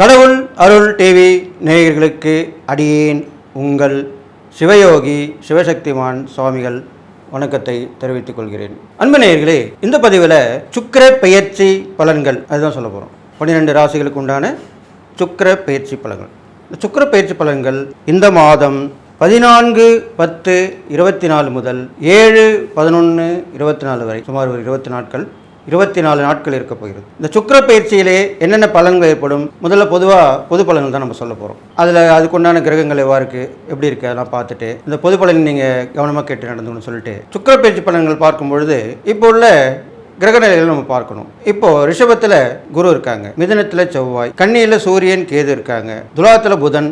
கடவுள் அருள் டிவி நேயர்களுக்கு அடியேன் உங்கள் சிவயோகி சிவசக்திமான் சுவாமிகள் வணக்கத்தை தெரிவித்துக் கொள்கிறேன். அன்பு நேயர்களே இந்த பதிவில் சுக்கர பெயர்ச்சி பலன்கள் அதுதான் சொல்ல போகிறோம் பன்னிரெண்டு ராசிகளுக்கு உண்டான சுக்கர பயிற்சி பலன்கள். இந்த சுக்கர பெயர்ச்சி பலன்கள் இந்த மாதம் பதினான்கு பத்து இருபத்தி நாலு முதல் ஏழு பதினொன்று இருபத்தி நாலு வரை சுமார் ஒரு இருபத்தி நாட்கள் இருபத்தி நாலு நாட்கள் இருக்க போகிறது. இந்த சுக்கர பயிற்சியிலே என்னென்ன பலன்கள் ஏற்படும்? முதல்ல பொதுவாக பொது பலன்கள் தான் நம்ம சொல்ல போகிறோம் அதில் அதுக்குண்டான கிரகங்கள் எவ்வாறு இருக்குது எப்படி இருக்குது அதெல்லாம் பார்த்துட்டு இந்த பொது பலன் நீங்கள் கவனமாக கேட்டு நடந்துக்கணும்னு சொல்லிட்டு சுக்கிர பயிற்சி பலன்கள் பார்க்கும் பொழுது இப்போ உள்ள கிரகநிலைகள் நம்ம பார்க்கணும். இப்போ ரிஷபத்தில் குரு இருக்காங்க. மிதனத்தில் செவ்வாய். கண்ணியில் சூரியன் கேது இருக்காங்க. துலாத்தில் புதன்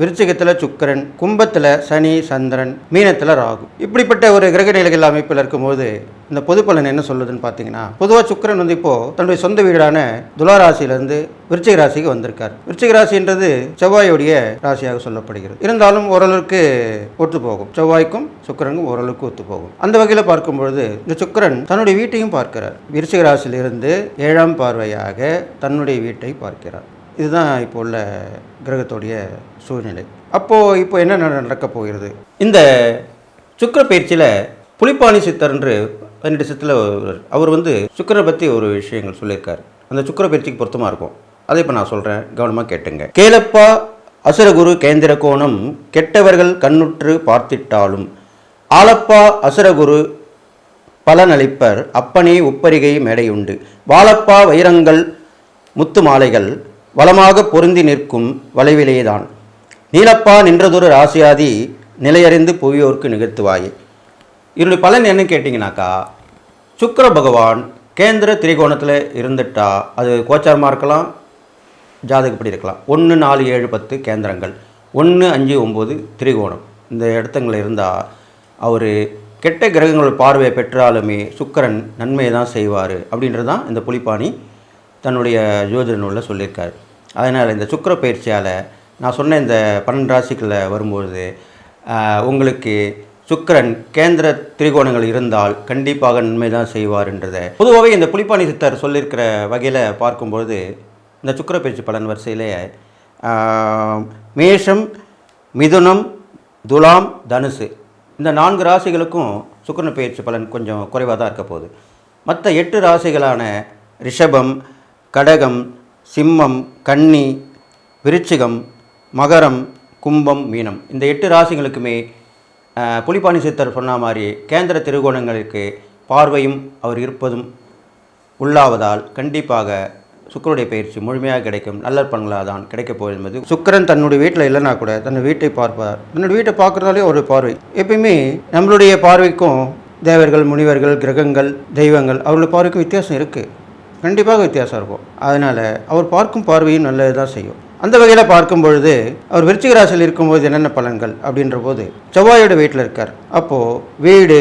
விருச்சிகத்தில் சுக்கிரன் கும்பத்தில் சனி சந்திரன் மீனத்தில் ராகு. இப்படிப்பட்ட ஒரு கிரக நிலைகள் அமைப்பில் இருக்கும்போது இந்த பொது பலன் என்ன சொல்லுதுன்னு பார்த்தீங்கன்னா பொதுவாக சுக்கரன் வந்து இப்போ தன்னுடைய சொந்த வீடான துளாராசியிலேருந்து விருச்சிக ராசிக்கு வந்திருக்கார். விருச்சிக ராசின்றது செவ்வாயுடைய ராசியாக சொல்லப்படுகிறது. இருந்தாலும் ஓரளவுக்கு ஒத்து போகும். செவ்வாய்க்கும் சுக்கரனுக்கும் ஓரளவுக்கு ஒத்து போகும். அந்த வகையில் பார்க்கும் பொழுது இந்த சுக்கிரன் தன்னுடைய வீட்டையும் பார்க்கிறார். விருச்சிக ராசியிலிருந்து ஏழாம் பார்வையாக தன்னுடைய வீட்டை பார்க்கிறார். இதுதான் இப்போ உள்ள கிரகத்துடைய சூழ்நிலை. அப்போது இப்போ என்ன நடக்கப் போகிறது? இந்த சுக்கிர பயிற்சியில் புலிப்பாணி சித்தர் என்று பன்னெண்டு சித்தில் அவர் வந்து சுக்கரை பற்றி ஒரு விஷயங்கள் சொல்லியிருக்கார். அந்த சுக்கிர பயிற்சிக்கு பொருத்தமாக இருக்கும். அதை இப்போ நான் சொல்கிறேன் கவனமாக கேட்டுங்க. கேளப்பா அசுரகுரு கேந்திர கோணம் கெட்டவர்கள் கண்ணுற்று பார்த்திட்டாலும் ஆலப்பா அசுரகுரு பலனளிப்பர். அப்பனே உப்பரிகை மேடையுண்டு. வாழப்பா வைரங்கள் முத்து மாலைகள் வளமாக பொருந்தி நிற்கும் வளைவிலேதான். நீலப்பா நின்றதொரு ராசியாதி நிலையறிந்து புவியோர்க்கு நிகழ்த்துவாயே. இதனுடைய பலன் என்னன்னு கேட்டிங்கனாக்கா சுக்கர பகவான் கேந்திர திரிகோணத்தில் இருந்துட்டா அது கோச்சாரமாக இருக்கலாம் ஜாதகப்படி இருக்கலாம். ஒன்று நாலு ஏழு பத்து கேந்திரங்கள். ஒன்று அஞ்சு ஒம்பது திரிகோணம். இந்த இடத்துங்களில் இருந்தால் அவர் கெட்ட கிரகங்கள் பார்வையை பெற்றாலுமே சுக்கிரன் நன்மையை தான் செய்வார் அப்படின்றது தான் இந்த புலிப்பாணி தன்னுடைய ஜோதிட நூலில் சொல்லியிருக்காரு. அதனால் இந்த சுக்கர பயிற்சியால் நான் சொன்ன இந்த பன்னெண்டு ராசிகளில் வரும்பொழுது உங்களுக்கு சுக்கிரன் கேந்திர திரிகோணங்கள் இருந்தால் கண்டிப்பாக நன்மை தான் செய்வார்ன்றதை. பொதுவாகவே இந்த புலிப்பாணி சித்தர் சொல்லியிருக்கிற வகையில் பார்க்கும்பொழுது இந்த சுக்கர பயிற்சி பலன் வரிசையிலே மேஷம் மிதுனம் துலாம் தனுசு. இந்த நான்கு ராசிகளுக்கும் சுக்கரன் பயிற்சி பலன் கொஞ்சம் குறைவாக தான் இருக்க போகுது. மற்ற எட்டு ராசிகளான ரிஷபம் கடகம் சிம்மம் கன்னி விருச்சிகம் மகரம் கும்பம் மீனம். இந்த எட்டு ராசிகளுக்குமே புலிபாணி புலிப்பாணி சித்தர் சொன்ன மாதிரி கேந்திர திருகோணங்களுக்கு பார்வையும் அவர் இருப்பதும் உள்ளாவதால் கண்டிப்பாக சுக்கருடைய பயிற்சி முழுமையாக கிடைக்கும். நல்ல பண்களாக தான் கிடைக்கப் போகுது என்பது. சுக்கிரன் தன்னுடைய வீட்டில் இல்லைனா கூட தன் வீட்டை பார்ப்பார். தன்னுடைய வீட்டை பார்க்குறதாலே ஒரு பார்வை. எப்பயுமே நம்மளுடைய பார்வைக்கும் தேவர்கள் முனிவர்கள் கிரகங்கள் தெய்வங்கள் அவர்களுடைய பார்வைக்கும் வித்தியாசம் இருக்குது கண்டிப்பாக வித்தியாசம் இருக்கும். அதனால் அவர் பார்க்கும் பார்வையும் நல்லது தான் செய்யும். அந்த வகையில் பார்க்கும் பொழுது அவர் விருச்சிக ராசியில் இருக்கும்போது என்னென்ன பலன்கள் அப்படின்ற போது செவ்வாயோட வீட்டில் இருக்கார். அப்போது வீடு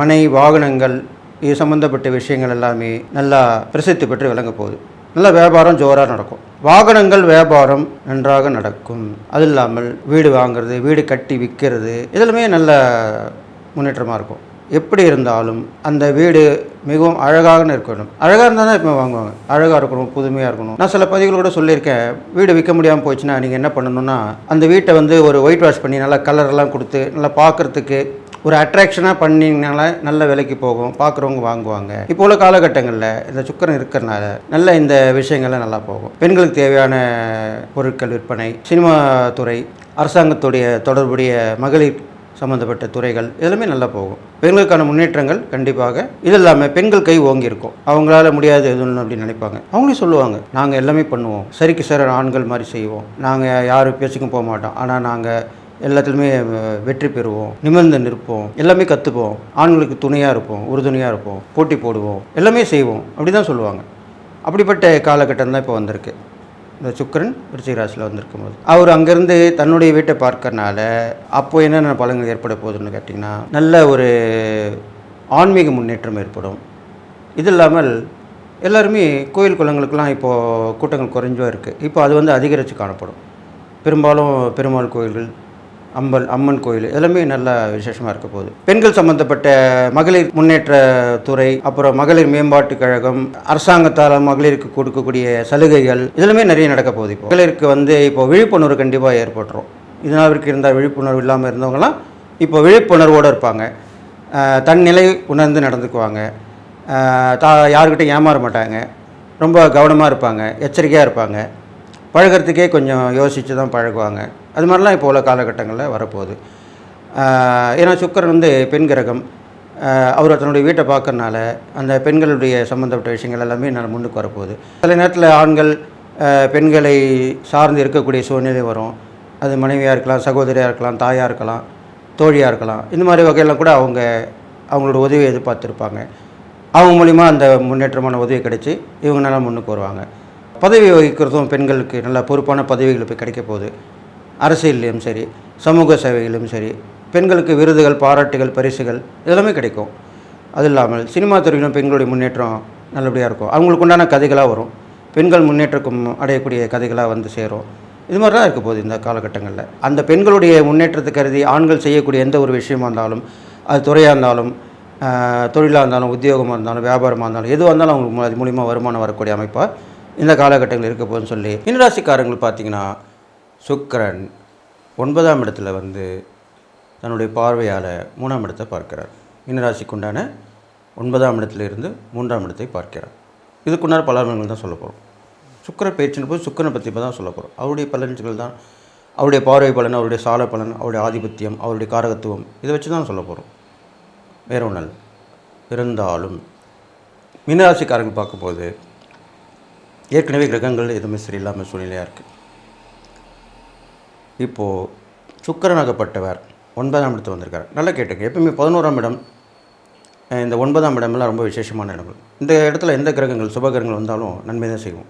மனை வாகனங்கள் இது சம்மந்தப்பட்ட விஷயங்கள் எல்லாமே நல்லா பிரசித்தி பெற்று விளங்க போகுது. நல்ல வியாபாரம் ஜோராக நடக்கும். வாகனங்கள் வியாபாரம் நன்றாக நடக்கும். அது இல்லாமல் வீடு வாங்குறது வீடு கட்டி விற்கிறது இதெல்லாமே நல்ல முன்னேற்றமாக இருக்கும். எப்படி இருந்தாலும் அந்த வீடு மிகவும் அழகாக இருக்கணும் அழகாக இருந்தால் தான் இப்போ வாங்குவாங்க. அழகாக இருக்கணும் புதுமையாக இருக்கணும். நான் சில பதிவுகள் கூட சொல்லியிருக்கேன். வீடு விற்க முடியாமல் போச்சுன்னா நீங்கள் என்ன பண்ணணும்னா அந்த வீட்டை வந்து ஒரு ஒயிட் வாஷ் பண்ணி நல்லா கலர்லாம் கொடுத்து நல்லா பார்க்குறதுக்கு ஒரு அட்ராக்ஷனாக பண்ணிங்கனால நல்ல விலைக்கு போகும். பார்க்குறவங்க வாங்குவாங்க. இப்போ உள்ள காலகட்டங்களில் இந்த சுக்கரம் இருக்கிறனால நல்ல இந்த விஷயங்கள்லாம் நல்லா போகும். பெண்களுக்கு தேவையான பொருட்கள் விற்பனை சினிமா துறை அரசாங்கத்துடைய தொடர்புடைய மகளிர் சம்மந்தப்பட்ட துறைகள் எல்லாமே நல்லா போகும். பெண்களுக்கான முன்னேற்றங்கள் கண்டிப்பாக இது இல்லாமல் பெண்கள் கை ஓங்கியிருக்கும். அவங்களால முடியாது எதுவும் அப்படின்னு நினைப்பாங்க. அவங்களே சொல்லுவாங்க நாங்கள் எல்லாமே பண்ணுவோம். சரிக்கு சார் ஆண்கள் மாதிரி செய்வோம். நாங்கள் யாரும் பேச்சுக்கும் போக மாட்டோம். ஆனால் நாங்கள் எல்லாத்துலேயுமே வெற்றி பெறுவோம். நிமிர்ந்து நிற்போம். எல்லாமே கற்றுப்போம் ஆண்களுக்கு துணையாக இருப்போம். உறுதுணையாக இருப்போம். போட்டி போடுவோம். எல்லாமே செய்வோம். அப்படி தான் சொல்லுவாங்க. அப்படிப்பட்ட காலகட்டம் தான் இப்போ வந்திருக்கு. இந்த சுக்கிரன் விருச்சிகராசியில் வந்திருக்கும் போது அவர் அங்கேருந்து தன்னுடைய வீட்டை பார்க்கறனால அப்போது என்னென்ன பலன்கள் ஏற்பட போகுதுன்னு கேட்டிங்கன்னா நல்ல ஒரு ஆன்மீக முன்னேற்றம் ஏற்படும். இது இல்லாமல் எல்லாருமே கோயில் குளங்களுக்கெல்லாம் இப்போது கூட்டங்கள் குறைஞ்சோ இருக்குது இப்போ அது வந்து அதிகரித்து காணப்படும். பெரும்பாலும் பெருமாள் கோயில்கள் அம்பல் அம்மன் கோயில். எல்லாமே நல்ல விசேஷமாக இருக்க போகுது. பெண்கள் சம்பந்தப்பட்ட மகளிர் முன்னேற்ற துறை அப்புறம் மகளிர் மேம்பாட்டு கழகம் அரசாங்கத்தால் மகளிருக்கு கொடுக்கக்கூடிய சலுகைகள் இதெல்லாமே நிறைய நடக்க போகுது இப்போ. மகளிருக்கு வந்து இப்போ விழிப்புணர்வு கண்டிப்பாக ஏற்பட்டுரும் இதனால் வரைக்கும் இருந்தால் விழிப்புணர்வு இல்லாமல் இருந்தவங்களாம் இப்போ விழிப்புணர்வோடு இருப்பாங்க. தன்னிலை உணர்ந்து நடந்துக்குவாங்க. தா யாருக்கிட்டையும் ஏமாற மாட்டாங்க. ரொம்ப கவனமாக இருப்பாங்க. எச்சரிக்கையாக இருப்பாங்க. பழகுறதுக்கே கொஞ்சம் யோசித்து தான் பழகுவாங்க. அது மாதிரிலாம் இப்போ உள்ள காலகட்டங்களில் வரப்போகுது. ஏன்னா சுக்கரன் வந்து பெண் கிரகம். அவர் தன்னுடைய வீட்டை பார்க்கறனால அந்த பெண்களுடைய சம்மந்தப்பட்ட விஷயங்கள் எல்லாமே நான் முன்னுக்கு வரப்போகுது. சில நேரத்தில் ஆண்கள் பெண்களை சார்ந்து இருக்கக்கூடிய சூழ்நிலை வரும். அது மனைவியாக இருக்கலாம் சகோதரியாக இருக்கலாம் தாயாக இருக்கலாம் தோழியாக இருக்கலாம். இந்த மாதிரி வகையெல்லாம் கூட அவங்க அவங்களோட உதவியை எதிர்பார்த்துருப்பாங்க. அவங்க மூலிமா அந்த முன்னேற்றமான உதவி கிடைச்சி இவங்க நல்லா முன்னுக்கு வருவாங்க. பதவி வகிக்கிறதும் பெண்களுக்கு நல்ல பொறுப்பான பதவிகள் போய் கிடைக்க போகுது. அரசியல்லையும் சரி சமூக சேவைகளிலும் சரி பெண்களுக்கு விருதுகள் பாராட்டுகள் பரிசுகள் இதெல்லாமே கிடைக்கும். அது இல்லாமல் சினிமா துறையிலும் பெண்களுடைய முன்னேற்றம் நல்லபடியாக இருக்கும். அவங்களுக்கு உண்டான கதைகளாக வரும். பெண்கள் முன்னேற்றக்கும் அடையக்கூடிய கதைகளாக வந்து சேரும். இது மாதிரி தான் இருக்க போகுது இந்த காலகட்டங்களில். அந்த பெண்களுடைய முன்னேற்றத்தை கருதி ஆண்கள் செய்யக்கூடிய எந்த ஒரு விஷயமா இருந்தாலும் அது துறையாக இருந்தாலும் தொழிலாக இருந்தாலும் உத்தியோகமாக இருந்தாலும் வியாபாரமாக இருந்தாலும் எதுவாக இருந்தாலும் அவங்களுக்கு அது மூலிமா வருமானம் வரக்கூடிய அமைப்பாக இந்த காலகட்டங்கள் இருக்க போகுதுன்னு சொல்லி மீனராசிக்காரங்கள் பார்த்தீங்கன்னா சுக்கிரன் ஒன்பதாம் இடத்துல வந்து தன்னுடைய பார்வையால் மூணாம் இடத்தை பார்க்கிறார். மீனராசிக்கு உண்டான ஒன்பதாம் இடத்துல இருந்து மூன்றாம் இடத்தை பார்க்கிறார். இதுக்குண்டான பலன்கள் தான் சொல்ல போகிறோம் சுக்கிர பேச்சுன்னு போது சுக்கிரனை பற்றி இப்போ தான் சொல்ல போகிறோம் அவருடைய பலன்கள் தான் அவருடைய பார்வை பலன் அவருடைய சால பலன் அவருடைய ஆதிபத்தியம் அவருடைய காரகத்துவம் இதை வச்சு தான் சொல்ல போகிறோம் வேற ஒன்றல் இருந்தாலும் மீனராசிக்காரங்க பார்க்கும்போது ஏற்கனவே கிரகங்கள் எதுவுமே சரியில்லாமல் சூழ்நிலையாக இருக்குது இப்போது சுக்கரனாகப்பட்டவர் ஒன்பதாம் இடத்து வந்திருக்கார். நல்லா கேட்டுங்க. எப்பவுமே பதினோராம் இடம் இந்த ஒன்பதாம் இடமெல்லாம் ரொம்ப விசேஷமான இடங்கள். இந்த இடத்துல எந்த கிரகங்கள் சுபகிரகங்கள் வந்தாலும் நன்மை தான் செய்வோம்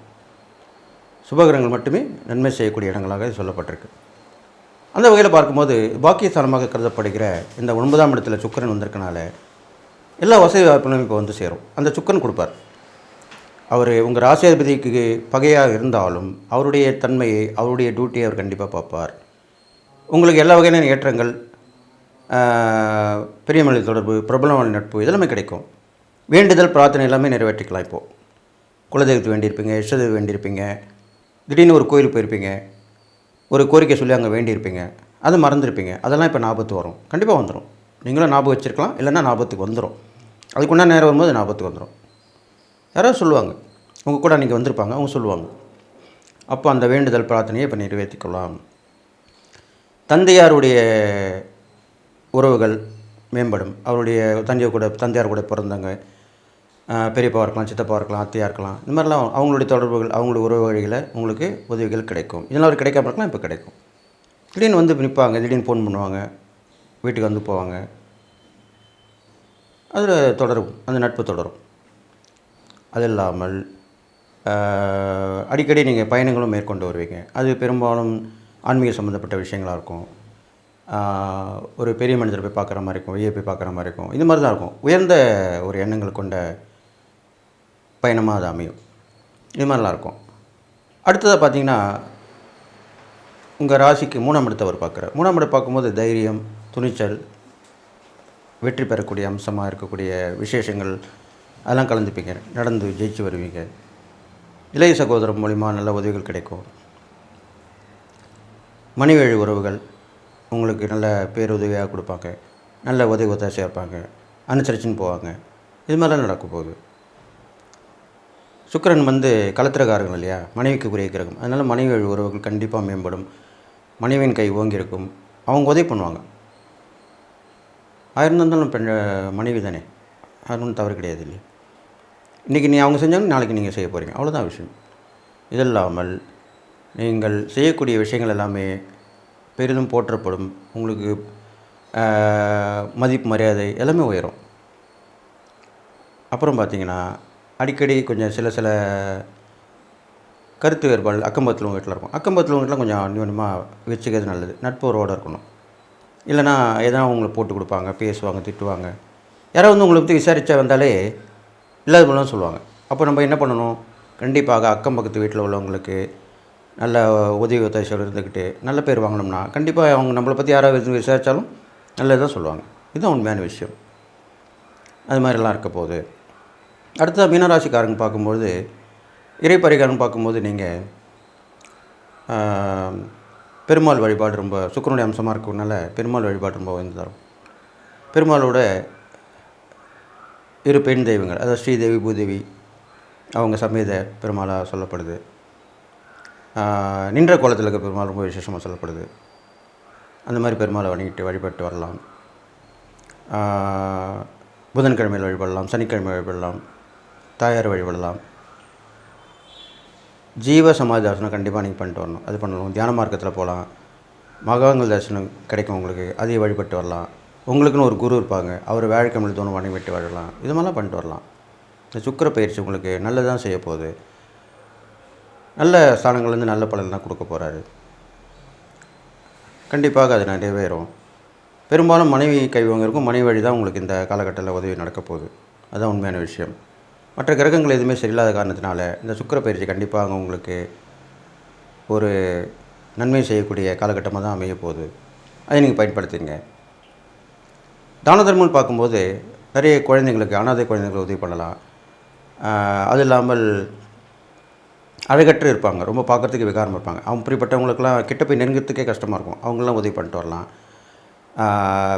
சுபகிரகங்கள் மட்டுமே நன்மை செய்யக்கூடிய இடங்களாக சொல்லப்பட்டிருக்கு. அந்த வகையில் பார்க்கும்போது பாக்கியஸ்தானமாக கருதப்படுகிற இந்த ஒன்பதாம் இடத்துல சுக்கரன் வந்திருக்கனால எல்லா வசதி வாய்ப்புகளும் இப்போ வந்து சேரும். அந்த சுக்கரன் கொடுப்பார். அவர் உங்கள் ராசியாதிபதிக்கு பகையாக இருந்தாலும் அவருடைய தன்மையை அவருடைய டியூட்டியை அவர் கண்டிப்பாக பார்ப்பார். உங்களுக்கு எல்லா வகையான ஏற்றங்கள் பெரியமலை பெரிய தொடர்பு பிரபலமான நட்பு இதெல்லாமே கிடைக்கும். வேண்டுதல் பிரார்த்தனை எல்லாமே நிறைவேற்றிக்கலாம் இப்போது குலதெய்வத்துக்கு வேண்டியிருப்பீங்க இஷ்டதெய்வம் வேண்டியிருப்பீங்க திடீர்னு ஒரு கோயிலுக்கு போயிருப்பீங்க ஒரு கோரிக்கை சொல்லி அங்கே வேண்டியிருப்பீங்க அது மறந்துருப்பீங்க. அதெல்லாம் இப்போ ஞாபகத்து வரும். கண்டிப்பாக வந்துடும் நீங்களும் ஞாபகம் வச்சுருக்கலாம் இல்லைன்னா ஞாபகத்துக்கு வந்துடும் அதுக்குன்னா நேரம் வரும்போது ஞாபகத்துக்கு வந்துடும் யாராவது சொல்லுவாங்க. உங்கள் கூட அன்றைக்கி வந்திருப்பாங்க அவங்க சொல்லுவாங்க. அப்போ அந்த வேண்டுதல் பிரார்த்தனையை இப்போ நிறைவேற்றிக்கொள்ளலாம். தந்தையாருடைய உறவுகள் மேம்படும். அவருடைய தந்தையை கூட தந்தையார் கூட பிறந்தவங்க பெரியப்பா இருக்கலாம் சித்தப்பா இருக்கலாம் அத்தையாக இருக்கலாம் இந்த மாதிரிலாம் அவங்களுடைய தொடர்புகள் அவங்களுடைய உறவு வழிகளை உங்களுக்கு உதவிகள் கிடைக்கும். இதெல்லாம் அவர் கிடைக்காம இருக்கலாம் இப்போ கிடைக்கும். திடீர்னு வந்து நிற்பாங்க திடீர்னு ஃபோன் பண்ணுவாங்க வீட்டுக்கு வந்து போவாங்க. அதில் தொடரும் அந்த நட்பு தொடரும். அது இல்லாமல் அடிக்கடி நீங்கள் பயணங்களும் மேற்கொண்டு வருவீங்க. அது பெரும்பாலும் ஆன்மீக சம்மந்தப்பட்ட விஷயங்களாக இருக்கும். ஒரு பெரிய மனிதரை போய் பார்க்குற மாதிரி இருக்கும் வெளியே போய் பார்க்குற மாதிரி இருக்கும். இந்த மாதிரி தான் இருக்கும். உயர்ந்த ஒரு எண்ணங்கள் கொண்ட பயணமாக அது அமையும். இது மாதிரிலாம் இருக்கும். அடுத்ததாக பார்த்தீங்கன்னா உங்கள் ராசிக்கு மூணாம் இடத்தை அவர் பார்க்குறார். மூணாம் இடம் பார்க்கும்போது தைரியம் துணிச்சல் வெற்றி பெறக்கூடிய அம்சமாக இருக்கக்கூடிய விசேஷங்கள் அதெல்லாம் கலந்துப்பீங்க. நடந்து ஜெயிச்சு வருவீங்க. இளைய சகோதரம் மூலிமா நல்ல உதவிகள் கிடைக்கும். மனைவழி உறவுகள் உங்களுக்கு நல்ல பேருதவியாக கொடுப்பாங்க. நல்ல உதவி ஒத்தாசையாக இருப்பாங்க அனுசரிச்சுன்னு போவாங்க. இது மாதிரிலாம் நடக்க போகுது. சுக்கரன் வந்து கலத்திரக்காரங்கள் இல்லையா? மனைவிக்கு உரிய கிரகம். அதனால் மனைவி உறவுகள் கண்டிப்பாக மேம்படும். மனைவியின் கை ஓங்கியிருக்கும் அவங்க உதவி பண்ணுவாங்க. ஆயிரம் இருந்தாலும் பெண் மனைவி தானே. அது ஒன்றும் தவறு கிடையாது இல்லையா? இன்றைக்கி நீ அவங்க செஞ்சாங்க நாளைக்கு நீங்கள் செய்ய போகிறீங்க அவ்வளோதான் விஷயம். இது இல்லாமல் நீங்கள் செய்யக்கூடிய விஷயங்கள் எல்லாமே பெரிதும் போற்றப்படும். உங்களுக்கு மதிப்பு மரியாதை எல்லாமே உயரும். அப்புறம் பார்த்தீங்கன்னா அடிக்கடி கொஞ்சம் சில சில கருத்து வேறுபாடு அக்கம்பத்தில் உங்கள் வீட்டில் இருக்கும். அக்கம்பத்தில் உங்கள் வீட்டில் கொஞ்சம் அந்யோன்யமாக வச்சுக்கிறது நல்லது. நட்புறவோடு இருக்கணும். இல்லைன்னா எதனா உங்களை போட்டு கொடுப்பாங்க பேசுவாங்க திட்டுவாங்க. யாராவது வந்து உங்களை பற்றி விசாரித்தா வந்தாலே இல்லாத போலாம் சொல்லுவாங்க. அப்போ நம்ம என்ன பண்ணணும்? கண்டிப்பாக அக்கம் பக்கத்து வீட்டில் உள்ளவங்களுக்கு நல்ல உதவி ஒத்தாசையோடு இருந்துக்கிட்டு நல்ல பேர் வாங்கினோம்னா கண்டிப்பாக அவங்க நம்மளை பற்றி யாராவது விசாரித்தாலும் நல்லதுதான் சொல்லுவாங்க. இதுதான் உண்மையான விஷயம். அது மாதிரிலாம் இருக்க போகுது அடுத்தது மீனராசிக்காரங்க பார்க்கும்போது இறைப்பறிகாரன் பார்க்கும்போது நீங்கள் பெருமாள் வழிபாடு ரொம்ப சுக்கரனுடைய அம்சமாக இருக்கிறதுனால பெருமாள் வழிபாடு ரொம்ப உயர்ந்து தரும் பெருமாளோட இரு பெண் தெய்வங்கள் அதாவது ஸ்ரீதேவி பூதேவி அவங்க சமேத பெருமாளாக சொல்லப்படுது. நின்ற கோலத்தில் இருக்க பெருமாள் ரொம்ப விசேஷமாக சொல்லப்படுது. அந்த மாதிரி பெருமாளை வணங்கிட்டு வழிபட்டு வரலாம். புதன்கிழமையில் வழிபடலாம் சனிக்கிழமை வழிபடலாம் தாயார் வழிபடலாம். ஜீவ சமாதி தரிசனம் கண்டிப்பாக நீங்கள் பண்ணிட்டு வரணும். அது பண்ணணும் தியான மார்க்கத்தில் போகலாம் மகாங்கள் தரிசனம் கிடைக்கும் உங்களுக்கு. அதையும் வழிபட்டு வரலாம். உங்களுக்குன்னு ஒரு குரு இருப்பாங்க. அவர் வேலைக்கிழமை தோணும் வணங்கிட்டு வரலாம் இது மாதிரிலாம் பண்ணிட்டு வரலாம். இந்த சுக்கிர பயிற்சி உங்களுக்கு நல்லதான் செய்ய போகுது. நல்ல ஸ்தானங்கள்லேருந்து நல்ல பலன் தான் கொடுக்க போகிறாரு கண்டிப்பாக அது நிறைவேறும். பெரும்பாலும் மனைவி கைவங்க இருக்கும் மனைவி வழி தான் உங்களுக்கு இந்த காலகட்டத்தில் உதவி நடக்க போகுது. அதுதான் உண்மையான விஷயம். மற்ற கிரகங்கள் எதுவுமே சரியில்லாத காரணத்தினால இந்த சுக்கிர பயிற்சி கண்டிப்பாக உங்களுக்கு ஒரு நன்மை செய்யக்கூடிய காலகட்டமாக தான் அமைய போகுது. அதை நீங்கள் பயன்படுத்திங்க தான தர்மம்னு பார்க்கும்போது நிறைய குழந்தைங்களுக்கு அனாதை குழந்தைங்களுக்கு உதவி பண்ணலாம். அது இல்லாமல் அழகற்று இருப்பாங்க. ரொம்ப பார்க்குறதுக்கு விகாரம் இருப்பாங்க. அவங்க இப்படிப்பட்டவங்களுக்கெல்லாம் கிட்ட போய் நெருங்கிறதுக்கே கஷ்டமாக இருக்கும். அவங்களாம் உதவி பண்ணிட்டு வரலாம்.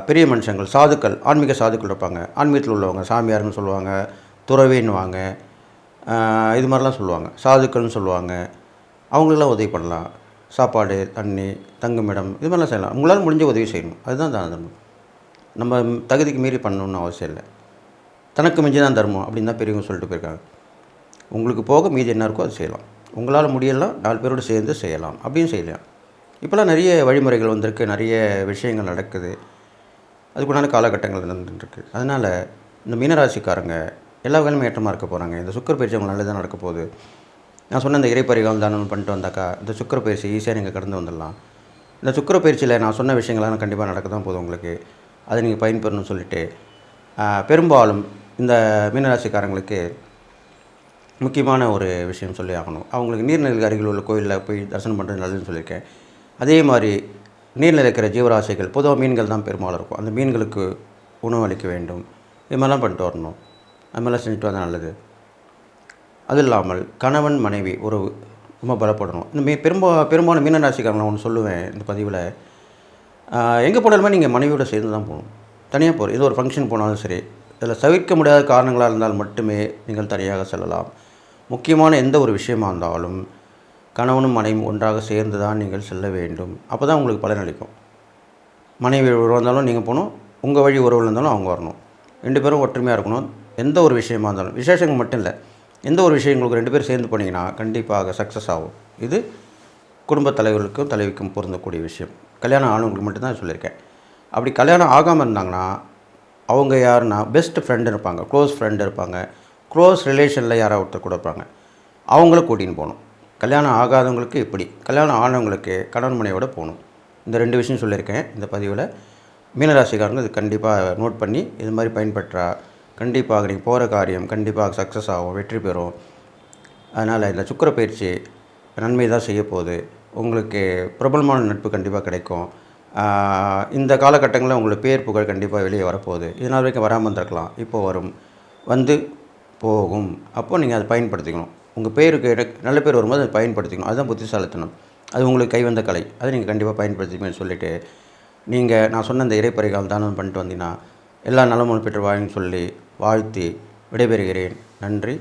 பெரிய மனுஷங்கள் சாதுக்கள் ஆன்மீக சாதுக்கள் இருப்பாங்க. ஆன்மீகத்தில் உள்ளவங்க சாமியார்னு சொல்லுவாங்க துறவின்னுவாங்க இது மாதிரிலாம் சொல்லுவாங்க. சாதுக்கள்னு சொல்லுவாங்க. அவங்களுக்கெல்லாம் உதவி பண்ணலாம். சாப்பாடு தண்ணி தங்குமிடம் இது மாதிரிலாம் செய்யலாம். உங்களால் முடிஞ்ச உதவி செய்யணும். அதுதான் தான தர்மம் நம்ம தகுதிக்கு மீறி பண்ணணும்னு அவசியம் இல்லை. தனக்கு மிஞ்சி தான் தர்மம் அப்படின்னு தான் பெரியவங்க சொல்லிட்டு போயிருக்காங்க. உங்களுக்கு போக மீதி என்ன இருக்கோ அது செய்யலாம். உங்களால் முடியலாம் நாலு பேரோடு சேர்ந்து செய்யலாம். அப்படின்னு செய்யலாம். இப்போலாம் நிறைய வழிமுறைகள் வந்திருக்கு. நிறைய விஷயங்கள் நடக்குது. அதுக்குண்டான காலகட்டங்கள் நடந்துட்டுருக்கு. அதனால் இந்த மீனராசிக்காரங்க எல்லா வகையிலும் ஏற்றமாக இருக்க போகிறாங்க இந்த சுக்கர பயிற்சி அவங்க நல்லதாக நடக்க போகுது. நான் சொன்ன இந்த இறைப்பறிகள் தானம் பண்ணிட்டு வந்தாக்கா இந்த சுக்கர பயிற்சி ஈஸியாக நீங்கள் கடந்து வந்துடலாம். இந்த சுக்கர பயிற்சியில் நான் சொன்ன விஷயங்கள்லாம் கண்டிப்பாக நடக்க தான் போதும் உங்களுக்கு. அதை நீங்கள் பயன்பெறணும்னு சொல்லிட்டு பெரும்பாலும் இந்த மீனராசிக்காரங்களுக்கு முக்கியமான ஒரு விஷயம் சொல்லி ஆகணும். அவங்களுக்கு நீர்நிலைக்கு அருகில் உள்ள கோயிலில் போய் தரிசனம் பண்ணுறது நல்லதுன்னு சொல்லியிருக்கேன். அதே மாதிரி நீரில் இருக்கிற ஜீவராசிகள் பொதுவாக மீன்கள் தான் பெரும்பாலும் இருக்கும். அந்த மீன்களுக்கு உணவு அளிக்க வேண்டும். இது மாதிரிலாம் பண்ணிட்டு வரணும். அது மாதிரிலாம் செஞ்சுட்டு வந்தால் நல்லது. அது இல்லாமல் கணவன் மனைவி உறவு ரொம்ப பலப்படணும். இந்த மீ பெரும்பா பெரும்பாலும் மீனராசிக்காரங்களை ஒன்று சொல்லுவேன் இந்த பதிவில். எங்கே போனாலுமே நீங்கள் மனைவியோட சேர்ந்து தான் போகணும். தனியாக போகிற இது ஒரு ஃபங்க்ஷன் போனாலும் சரி. இதில் தவிர்க்க முடியாத காரணங்களாக இருந்தால் மட்டுமே நீங்கள் தனியாக செல்லலாம். முக்கியமான எந்த ஒரு விஷயமாக இருந்தாலும் கணவனும் மனைவியும் ஒன்றாக சேர்ந்து தான் நீங்கள் செல்ல வேண்டும். அப்போ தான் உங்களுக்கு பலனளிக்கும் மனைவி உறவு இருந்தாலும் நீங்கள் போகணும். உங்கள் வழி உறவில் இருந்தாலும் அவங்க வரணும். ரெண்டு பேரும் ஒற்றுமையாக இருக்கணும். எந்த ஒரு விஷயமா இருந்தாலும். விசேஷங்கள் மட்டும் இல்லை. எந்த ஒரு விஷயம் உங்களுக்கு ரெண்டு பேரும் சேர்ந்து போனீங்கன்னா கண்டிப்பாக சக்ஸஸ் ஆகும். இது குடும்பத் தலைவர்களுக்கும் தலைவிக்கும் பொருந்தக்கூடிய விஷயம். கல்யாணம் ஆனவங்களுக்கு மட்டும்தான் சொல்லியிருக்கேன். அப்படி கல்யாணம் ஆகாமல் இருந்தாங்கன்னா அவங்க யாருன்னா பெஸ்ட் ஃப்ரெண்டு இருப்பாங்க க்ளோஸ் ஃப்ரெண்டு இருப்பாங்க க்ளோஸ் ரிலேஷனில் யாராவது ஒருத்தர் கூட இருப்பாங்க. அவங்கள கூட்டின்னு போகணும். கல்யாணம் ஆகாதவங்களுக்கு இப்படி கல்யாணம் ஆனவங்களுக்கு கடன் மனையோட போகணும். இந்த ரெண்டு விஷயம் சொல்லியிருக்கேன் இந்த பதிவில். மீனராசிக்காரங்க இது கண்டிப்பாக நோட் பண்ணி இது மாதிரி பயன்பெற்றா கண்டிப்பாக நீங்கள் போகிற காரியம் கண்டிப்பாக சக்ஸஸ் ஆகும் வெற்றி பெறும். அதனால் இந்த சுக்கிர பயிற்சி நன்மை தான் செய்ய போகுது உங்களுக்கு பிரபலமான நட்பு கண்டிப்பாக கிடைக்கும். இந்த காலகட்டங்களில் உங்களுக்கு பேர் புகழ் கண்டிப்பாக வெளியே வரப்போகுது. இதனால் வரைக்கும் வராமல் இருந்திருக்கலாம். இப்போ வரும். வந்து போகும். அப்போ நீங்கள் அதை பயன்படுத்திக்கணும். உங்கள் பேருக்கு நல்ல பேர் வரும்போது அதை பயன்படுத்திக்கணும். அதுதான் புத்திசாலித்தனம். அது உங்களுக்கு கைவந்த கலை. அதை நீங்கள் கண்டிப்பாக பயன்படுத்திக்கணும்னு சொல்லிவிட்டு நீங்கள் நான் சொன்ன இந்த இறைப்பறிகால் தானம் பண்ணிட்டு வந்தீங்கன்னா எல்லா நலமும் பெற்று வாழுன்னு சொல்லி வாழ்த்தி விடைபெறுகிறேன். நன்றி.